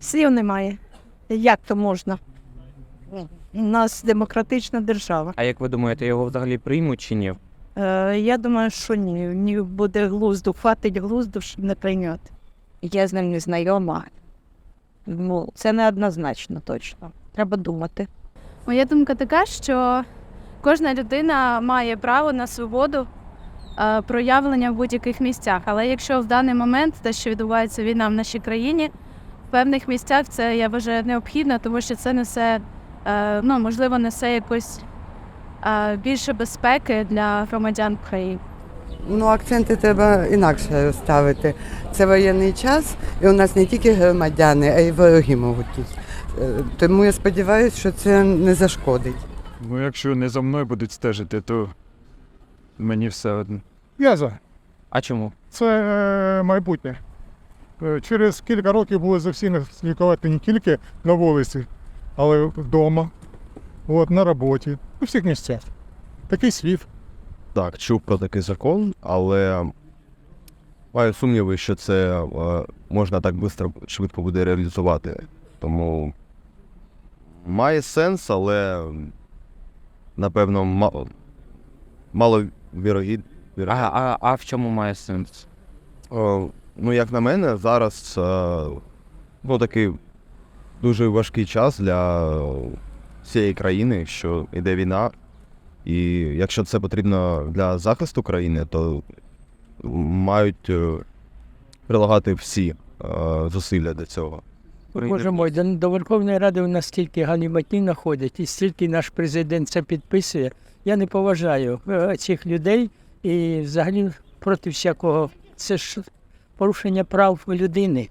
Слів немає. Як то можна? У нас демократична держава. А як ви думаєте, його взагалі приймуть чи ні? Е, я думаю, що ні. Ні буде глузду, хватить глузду, щоб не прийняти. Я з ним не знайома. Ну, це не однозначно точно. Треба думати. Моя думка така, що кожна людина має право на свободу е, проявлення в будь-яких місцях. Але якщо в даний момент те, що відбувається війна в нашій країні, в певних місцях це я вважаю необхідно, тому що це несе, е, ну можливо, несе якось е, більше безпеки для громадян України. Ну, акценти треба інакше ставити. Це воєнний час, і у нас не тільки громадяни, а й вороги можуть тут. Е, Тому я сподіваюся, що це не зашкодить. Ну, якщо не за мною будуть стежити, то мені все одно. Я за. А чому? Це е, майбутнє. Е, Через кілька років буде за всіми слідкувати не тільки на вулиці, але й вдома, от, на роботі, у всіх місцях. Такий світ. Так, чув про такий закон, але маю сумніви, що це е, можна так бистро, швидко буде реалізувати. Тому має сенс, але напевно мало, мало вірогід. А, а, а в чому має сенс? О, ну, як на мене, зараз ну, такий дуже важкий час для всієї країни, що йде війна. І якщо це потрібно для захисту країни, то мають е, прилагати всі е, зусилля до цього. Боже мой, до, до Верховної Ради у нас стільки галіматів находять, і стільки наш президент це підписує. Я не поважаю е, цих людей і взагалі проти всякого. Це ж порушення прав людини.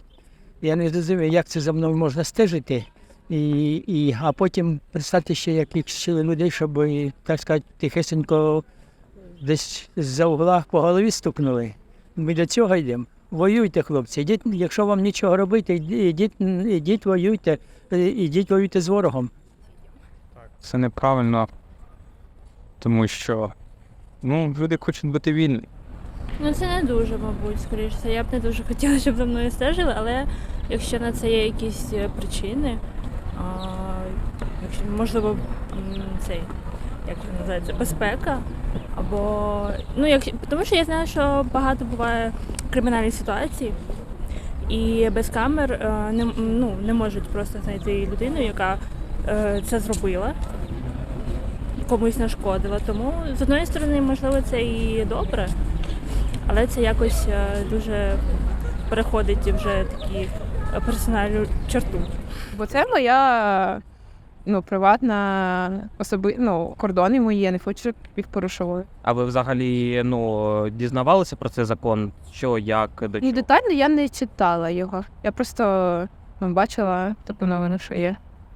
Я не розумію, як це за мною можна стежити, і, і, а потім писати ще якихось ще людей, щоб, так сказати, тихесенько десь за угла по голові стукнули. Ми до цього йдемо. Воюйте, хлопці. Ідіть, якщо вам нічого робити, йді- ідіть, воюйте, ідіть воюйте з ворогом. Це неправильно, тому що ну, люди хочуть бути вільні. Ну це не дуже, мабуть, скоріше. Я б не дуже хотіла, щоб за мною стежили, але якщо на це є якісь е, причини, а, якщо можливо цей, як він називається, безпека, або ну як тому що я знаю, що багато буває кримінальних ситуацій, і без камер е, не, ну, не можуть просто знайти людину, яка е, це зробила. Комусь нашкодила. Тому з одної сторони, можливо, це і добре, але це якось е, дуже переходить вже такі е, персональну черту. Бо це моя ну, приватна особи... ну, кордони мої, я не хочу, щоб їх порушували. А ви взагалі ну, дізнавалися про цей закон? Що, як, до І чого? детально я не читала його. Я просто ну, бачила таку новину, що є.